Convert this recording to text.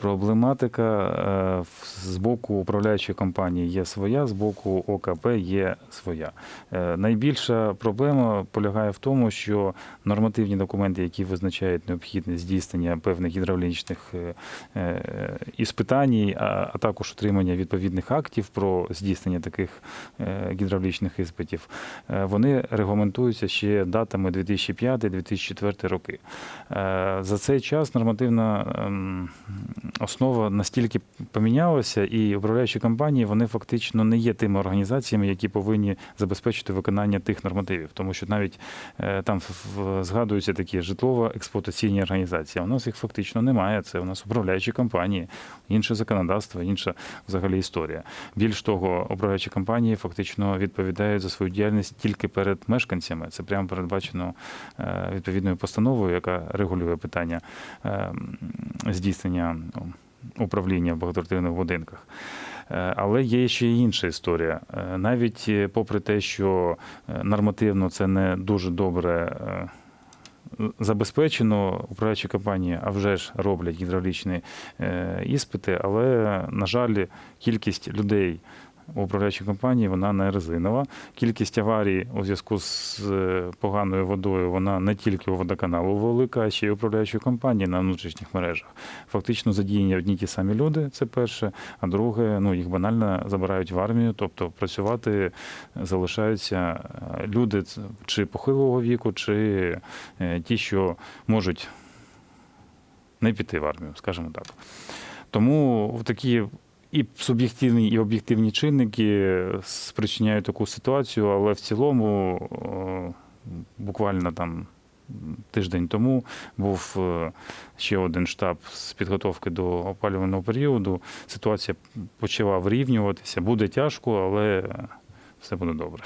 Проблематика е, з боку управляючої компанії є своя, з боку ОКП є своя. Е, Найбільша проблема полягає в тому, що нормативні документи, які визначають необхідність здійснення певних гідравлічних е, іспитань, а також отримання відповідних актів про здійснення таких гідравлічних іспитів, вони регламентуються ще датами 2005-2004 роки. За цей час нормативна ем, основа настільки помінялася, і управляючі компанії вони фактично не є тими організаціями, які повинні забезпечити виконання тих нормативів, тому що навіть е, там згадуються такі житлово-експлуатаційні організації. У нас їх фактично немає. Це у нас управляючі компанії, інше законодавство, інша взагалі історія. Більш того, управляючі компанії фактично відповідають за свою діяльність тільки перед мешканцями. Це прямо передбачено е, відповідною постановою, яка регулює питання е, здійснення управління в багатоквартирних будинках. Е, Але є ще й інша історія. Е, Навіть е, попри те, що нормативно це не дуже добре забезпечено, управляючі компанії, а вже ж роблять гідравлічні іспити, але, на жаль, кількість людей. У управляючій компанії вона не резинова. Кількість аварій у зв'язку з е, поганою водою вона не тільки у водоканалу велика, а ще й управляючої компанії на внутрішніх мережах. Фактично задіяні одні ті самі люди, це перше. А друге, ну їх банально забирають в армію, тобто працювати залишаються е, люди чи похилого віку, чи е, ті, що можуть не піти в армію, скажімо так. Тому в такі і суб'єктивні, і об'єктивні чинники спричиняють таку ситуацію, але в цілому буквально там тиждень тому був е, ще один штаб з підготовки до опалювального періоду. Ситуація почала вирівнюватися. Буде тяжко, але все буде добре.